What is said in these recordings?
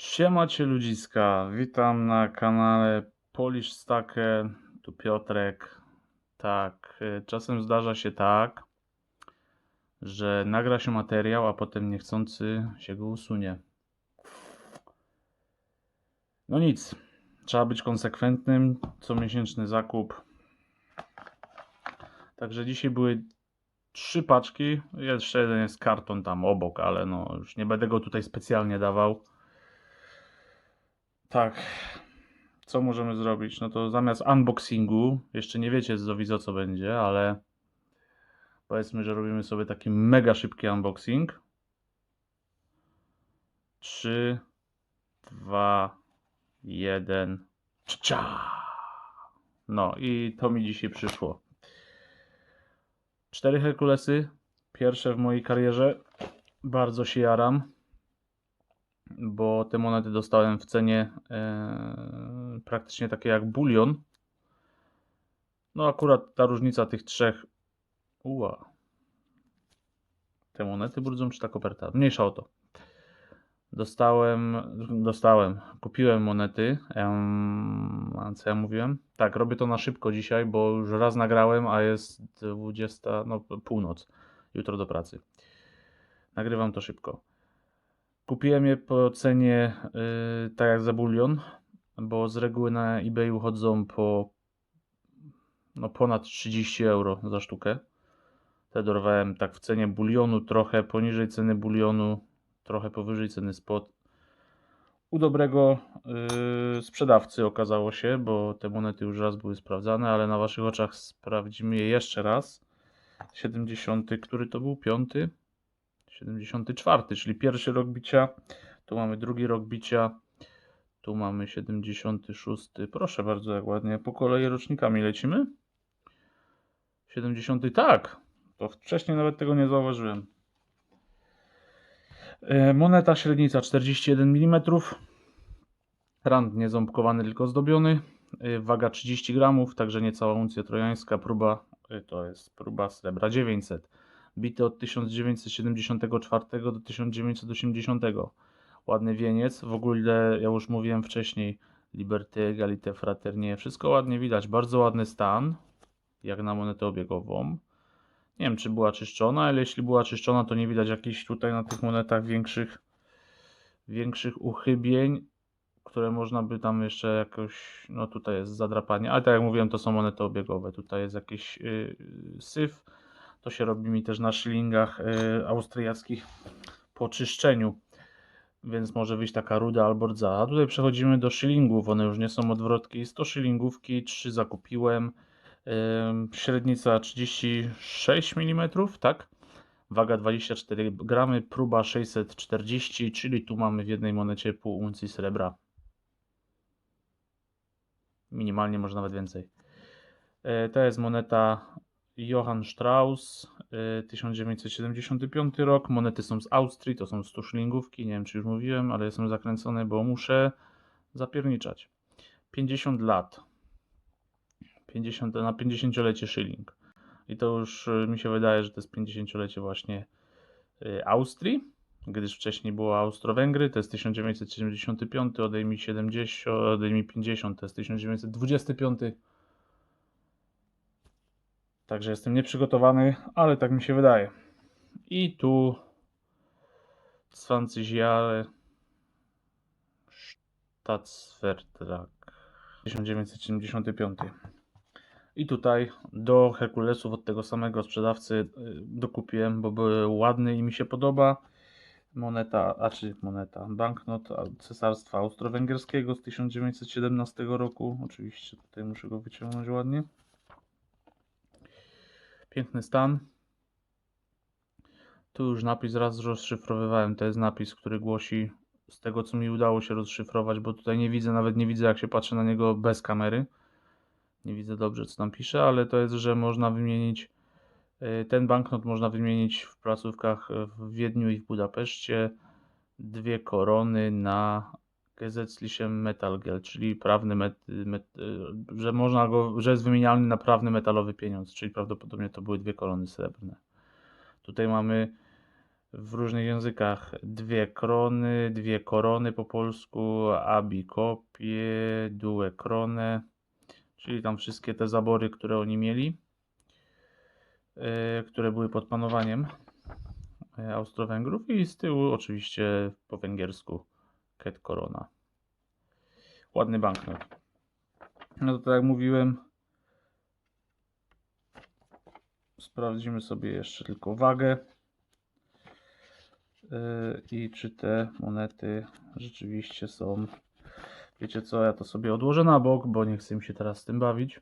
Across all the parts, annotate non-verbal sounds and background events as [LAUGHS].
Siemacie ludziska, witam na kanale Polish Stacker, tu Piotrek. Tak, y, czasem zdarza się tak, że nagra się materiał, a potem niechcący się go usunie. No nic, trzeba być konsekwentnym, comiesięczny zakup. Także dzisiaj były trzy paczki, jeszcze jeden jest karton tam obok, ale no już nie będę go tutaj specjalnie dawał. Tak. Co możemy zrobić? No to zamiast unboxingu, jeszcze nie wiecie z widza co będzie, ale powiedzmy, że robimy sobie taki mega szybki unboxing. 3, 2, 1. Cia! No i to mi dzisiaj przyszło. Cztery Herkulesy. Pierwsze w mojej karierze. Bardzo się jaram bo te monety dostałem w cenie e, praktycznie takiej jak bulion. No akurat ta różnica tych trzech. Uła. Te monety brudzą czy ta koperta? Mniejsza o to. Dostałem, dostałem, kupiłem monety. A co ja mówiłem? Tak, robię to na szybko dzisiaj, bo już raz nagrałem, a jest 20, no północ. Jutro do pracy. Nagrywam to szybko. Kupiłem je po cenie yy, tak jak za bulion, bo z reguły na eBay uchodzą po no ponad 30 euro za sztukę. Te dorwałem tak w cenie bulionu, trochę poniżej ceny bulionu, trochę powyżej ceny spot. U dobrego yy, sprzedawcy okazało się, bo te monety już raz były sprawdzane, ale na waszych oczach sprawdzimy je jeszcze raz. 70, który to był? Piąty? 74, czyli pierwszy rok bicia. Tu mamy drugi rok bicia. Tu mamy 76. Proszę bardzo, jak ładnie. Po kolei rocznikami lecimy. 70. Tak. To wcześniej nawet tego nie zauważyłem. E, Moneta średnica 41 mm. Rand nie ząbkowany, tylko zdobiony. E, Waga 30 gramów, także niecała uncja trojańska. Próba e, to jest próba srebra 900 bity od 1974 do 1980. Ładny wieniec, w ogóle ja już mówiłem wcześniej, Liberté, Egalité, Fraternie, wszystko ładnie widać, bardzo ładny stan, jak na monetę obiegową. Nie wiem, czy była czyszczona, ale jeśli była czyszczona, to nie widać jakichś tutaj na tych monetach większych, większych uchybień, które można by tam jeszcze jakoś, no tutaj jest zadrapanie, ale tak jak mówiłem, to są monety obiegowe. Tutaj jest jakiś yy, syf, to się robi mi też na szylingach y, austriackich po czyszczeniu. Więc może wyjść taka ruda albo rdza. A tutaj przechodzimy do szylingów. One już nie są odwrotki. 100 szylingówki, 3 zakupiłem. Średnica 36 mm, tak? Waga 24 gramy, próba 640, czyli tu mamy w jednej monecie pół uncji srebra. Minimalnie, może nawet więcej. Y, to jest moneta Johann Strauss, 1975 y, rok. Monety są z Austrii, to są 100 szlingówki. Nie wiem, czy już mówiłem, ale jestem zakręcony, bo muszę zapierniczać. 50 lat. 50, na 50-lecie szyling. I to już y, mi się wydaje, że to jest 50-lecie właśnie y, Austrii, gdyż wcześniej było Austro-Węgry, to jest 1975, odejmij 70, odejmij 50, to jest 1925. Także jestem nieprzygotowany, ale tak mi się wydaje. I tu 20 Jahre Staatsvertrag 1975. I tutaj do Herkulesów od tego samego sprzedawcy y, dokupiłem, bo były ładne i mi się podoba. Moneta, a czy moneta, banknot Cesarstwa Austro-Węgierskiego z 1917 roku. Oczywiście tutaj muszę go wyciągnąć ładnie. Piękny stan. Tu już napis raz rozszyfrowywałem. To jest napis, który głosi z tego, co mi udało się rozszyfrować, bo tutaj nie widzę, nawet nie widzę, jak się patrzy na niego bez kamery. Nie widzę dobrze, co tam pisze, ale to jest, że można wymienić y, ten banknot można wymienić w placówkach w Wiedniu i w Budapeszcie. Dwie korony na Gesetzlichem Metallgeld, czyli prawny met, met, że można go, że jest wymienialny na prawny metalowy pieniądz, czyli prawdopodobnie to były dwie kolony srebrne. Tutaj mamy w różnych językach dwie krony, dwie korony po polsku, abi kopie, due krone, czyli tam wszystkie te zabory, które oni mieli, e, które były pod panowaniem e, Austro-Węgrów i z tyłu oczywiście po węgiersku ket korona. Ładny banknot. No to tak jak mówiłem, sprawdzimy sobie jeszcze tylko wagę. Yy, I czy te monety rzeczywiście są. Wiecie co, ja to sobie odłożę na bok, bo nie chcę mi się teraz z tym bawić.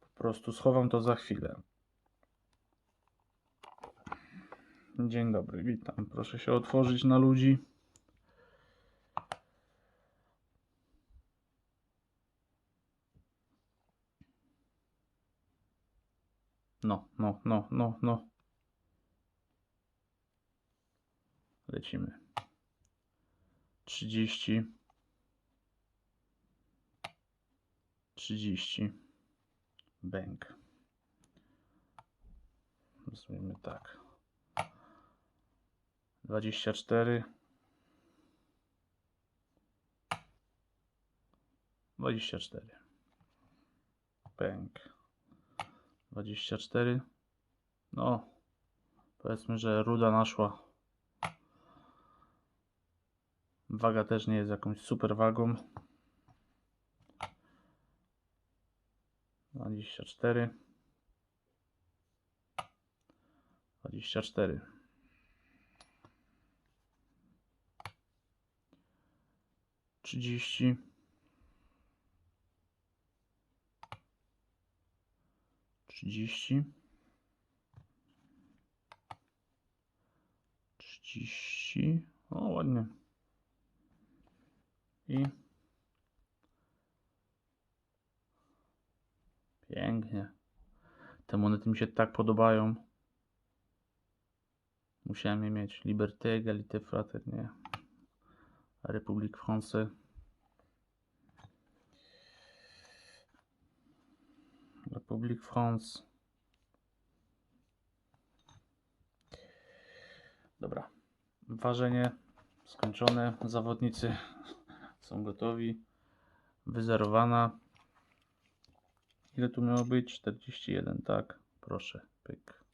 Po prostu schowam to za chwilę. Dzień dobry, witam. Proszę się otworzyć na ludzi. No, no, no, no, no. Lecimy. 30. 30. Bęk. Zrobimy tak. 24. 24. Bęk. 24. No, powiedzmy, że ruda naszła. Waga też nie jest jakąś super wagą. 24. 24. Trzydzieści. Trzydzieści. Trzydzieści. O, ładnie. I pięknie. Te monety mi się tak podobają. Musiałem je mieć. Liberté, Egalité, Fraternité. République Française. Republik France. Dobra. Ważenie skończone. Zawodnicy [LAUGHS] są gotowi. Wyzerowana. Ile tu miało być? 41, tak. Proszę, pyk.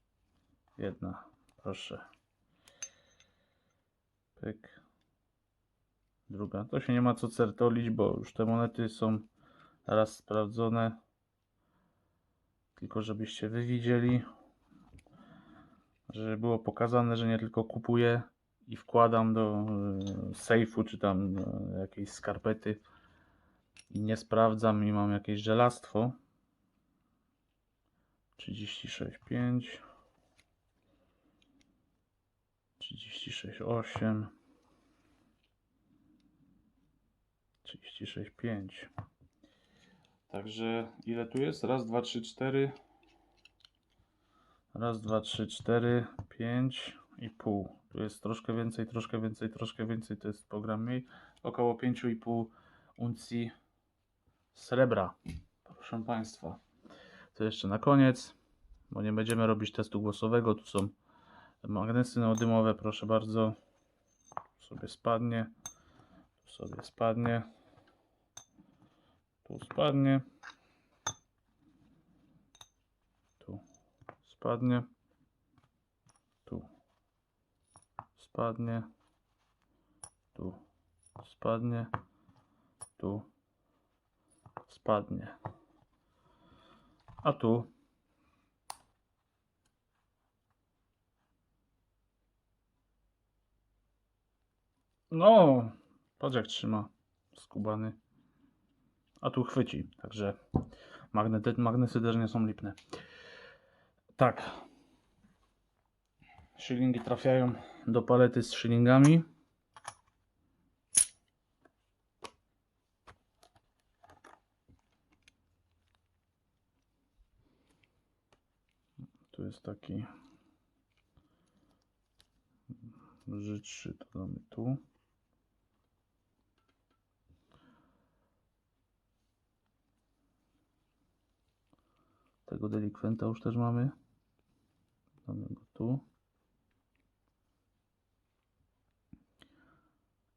Jedna, proszę. Pyk. Druga. To się nie ma co certolić, bo już te monety są raz sprawdzone. Tylko żebyście wy widzieli, że było pokazane, że nie tylko kupuję i wkładam do y, sejfu czy tam y, jakiejś skarpety i nie sprawdzam i mam jakieś żelastwo. 36,5 36,8 36,5 Także ile tu jest? Raz, dwa, trzy, cztery. Raz, dwa, trzy, cztery, pięć i pół. Tu jest troszkę więcej, troszkę więcej, troszkę więcej. To jest program mniej. Około 5,5 uncji srebra. Proszę Państwa. To jeszcze na koniec, bo nie będziemy robić testu głosowego. Tu są magnesy neodymowe, proszę bardzo. Tu sobie spadnie. Tu sobie spadnie. Tu spadnie. Tu spadnie. Tu spadnie. Tu spadnie. Tu spadnie. A tu No, patrz jak trzyma skubany. A tu chwyci, także magnety, magnesy też nie są lipne. Tak. Szylingi trafiają do palety z szylingami. Tu jest taki brzydszy, to damy tu. Tego delikwenta już też mamy. Damy go tu.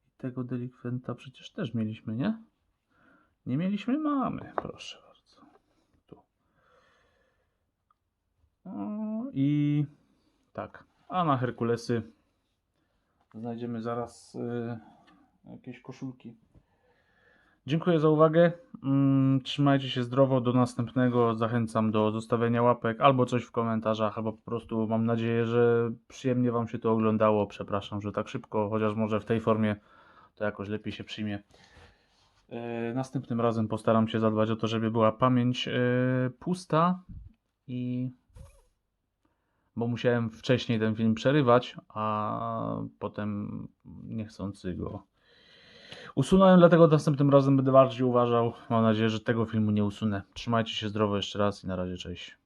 I tego delikwenta przecież też mieliśmy, nie? Nie mieliśmy? Mamy, proszę bardzo. Tu. O, I tak, a na Herkulesy znajdziemy zaraz y, jakieś koszulki. Dziękuję za uwagę. Mm, Trzymajcie się zdrowo. Do następnego. Zachęcam do zostawiania łapek albo coś w komentarzach, albo po prostu mam nadzieję, że przyjemnie Wam się to oglądało. Przepraszam, że tak szybko, chociaż może w tej formie to jakoś lepiej się przyjmie. E, Następnym razem postaram się zadbać o to, żeby była pamięć e, pusta i bo musiałem wcześniej ten film przerywać, a potem niechcący go usunąłem, dlatego następnym razem będę bardziej uważał. Mam nadzieję, że tego filmu nie usunę. Trzymajcie się zdrowo jeszcze raz i na razie cześć.